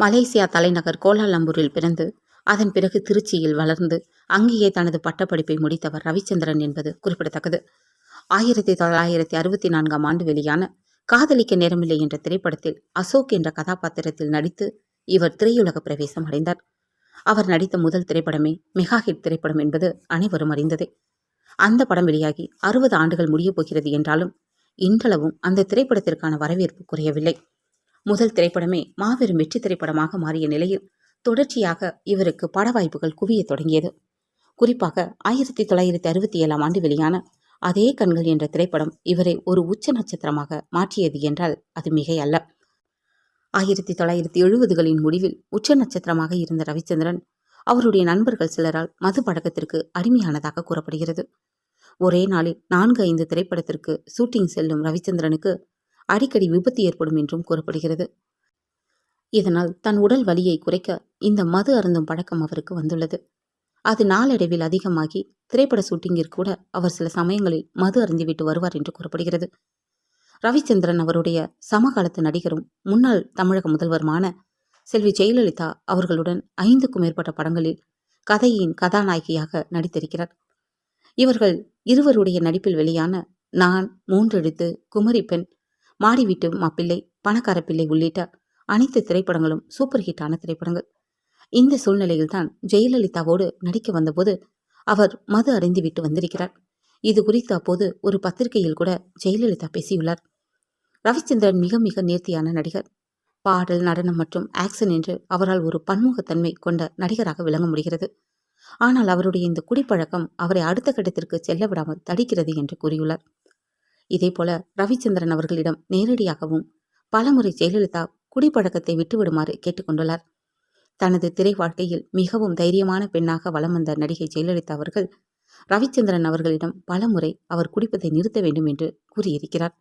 Malaysia தலைநகர் கோலாலம்பூரில் பிறந்து அதன் பிறகு திருச்சியில் வளர்ந்து அங்கேயே தனது பட்டப்படிப்பை முடித்தவர் ரவிச்சந்திரன் என்பது குறிப்பிடத்தக்கது. ஆயிரத்தி தொள்ளாயிரத்தி அறுபத்தி நான்காம் ஆண்டு வெளியான காதலிக்க நேரமில்லை என்ற திரைப்படத்தில் அசோக் என்ற கதாபாத்திரத்தில் நடித்து இவர் திரையுலக பிரவேசம் அடைந்தார். அவர் நடித்த முதல் திரைப்படமே மெகா ஹிட் திரைப்படம் என்பது அனைவரும் அறிந்ததே. அந்த படம் வெளியாகி அறுபது ஆண்டுகள் முடியப் போகிறது என்றாலும் இன்றளவும் அந்த திரைப்படத்திற்கான வரவேற்பு குறையவில்லை. முதல் திரைப்படமே மாபெரும் வெற்றி திரைப்படமாக மாறிய நிலையில் தொடர்ச்சியாக இவருக்கு பட வாய்ப்புகள் குவியத் தொடங்கியது. குறிப்பாக ஆயிரத்தி தொள்ளாயிரத்தி அறுபத்தி ஏழாம் ஆண்டு வெளியான அதே கண்கள் என்ற திரைப்படம் இவரை ஒரு உச்ச நட்சத்திரமாக மாற்றியது என்றால் அது மிகையல்ல. ஆயிரத்தி தொள்ளாயிரத்தி எழுபதுகளின் முடிவில் உச்ச நட்சத்திரமாக இருந்த ரவிச்சந்திரன் அவருடைய நண்பர்கள் சிலரால் மது பழக்கத்திற்கு அடிமையானதாக கூறப்படுகிறது. ஒரே நாளில் நான்கு ஐந்து திரைப்படத்திற்கு ஷூட்டிங் செல்லும் ரவிச்சந்திரனுக்கு அடிக்கடி விபத்து ஏற்படும் என்றும் கூறப்படுகிறது. இதனால் தன் உடல் வலியை குறைக்க இந்த மது அருந்தும் பழக்கம் அவருக்கு வந்துள்ளது. அது நாளடைவில் அதிகமாகி திரைப்பட ஷூட்டிங்கிற்கு கூட அவர் சில சமயங்களில் மது அருந்திவிட்டு வருவார் என்று கூறப்படுகிறது. ரவிச்சந்திரன் அவருடைய சமகாலத்து நடிகரும் முன்னாள் தமிழக முதல்வருமான செல்வி ஜெயலலிதா அவர்களுடன் ஐந்துக்கும் மேற்பட்ட படங்களில் கதையின் கதாநாயகியாக நடித்திருக்கிறார். இவர்கள் இருவருடைய நடிப்பில் வெளியான நான் மூன்றெழுத்து குமரி பெண் மாடி வீட்டு மாப்பிள்ளை பணக்கார பிள்ளை உள்ளிட்ட அனைத்து திரைப்படங்களும் சூப்பர் ஹிட்டான திரைப்படங்கள். இந்த சூழ்நிலையில்தான் ஜெயலலிதாவோடு நடிக்க வந்தபோது அவர் மது அருந்திவிட்டு வந்திருக்கிறார். இது குறித்து அப்போது ஒரு பத்திரிகையில் கூட ஜெயலலிதா பேசியுள்ளார். ரவிச்சந்திரன் மிக மிக நேர்த்தியான நடிகர். பாடல் நடனம் மற்றும் ஆக்ஷன் என்று அவரால் ஒரு பன்முகத்தன்மை கொண்ட நடிகராக விளங்க முடிகிறது. ஆனால் அவருடைய இந்த குடிப்பழக்கம் அவரை அடுத்த கட்டத்திற்கு செல்ல விடாமல் தடுக்கிறது என்று கூறியுள்ளார். இதேபோல ரவிச்சந்திரன் அவர்களிடம் நேரடியாகவும் பலமுறை ஜெயலலிதா குடிப்பழக்கத்தை விட்டுவிடுமாறு கேட்டுக்கொண்டுள்ளார். தனது திரை வாழ்க்கையில் மிகவும் தைரியமான பெண்ணாக வலம் வந்த நடிகை ஜெயலலிதா அவர்கள் ரவிச்சந்திரன் அவர்களிடம் பலமுறை அவர் குடிப்பதை நிறுத்த வேண்டும் என்று கூறியிருக்கிறார்.